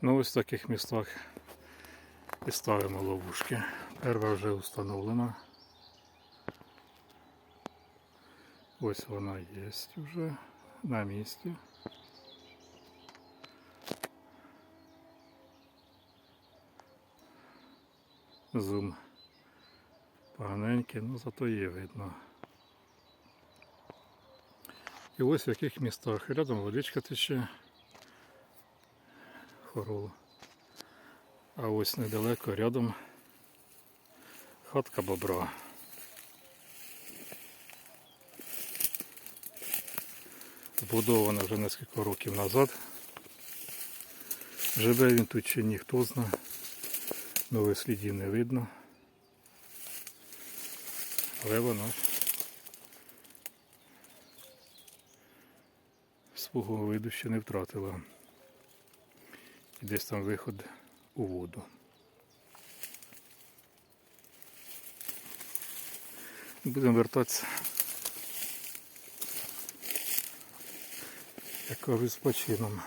Ну ось в таких містах і ставимо ловушки. Перша вже встановлена. Ось вона є вже на місці. Зум поганенький, ну зато є видно. І ось в яких містах. Рядом водичка тече. Хорол. А ось недалеко рядом хатка бобра. Збудована вже нескільки років назад. Живе він тут чи ні, хто знає. Нових слідів не видно. Але вона свого виду ще не втратила. Десь там виход у воду. Будемо вертатися. Як кажуть, почином.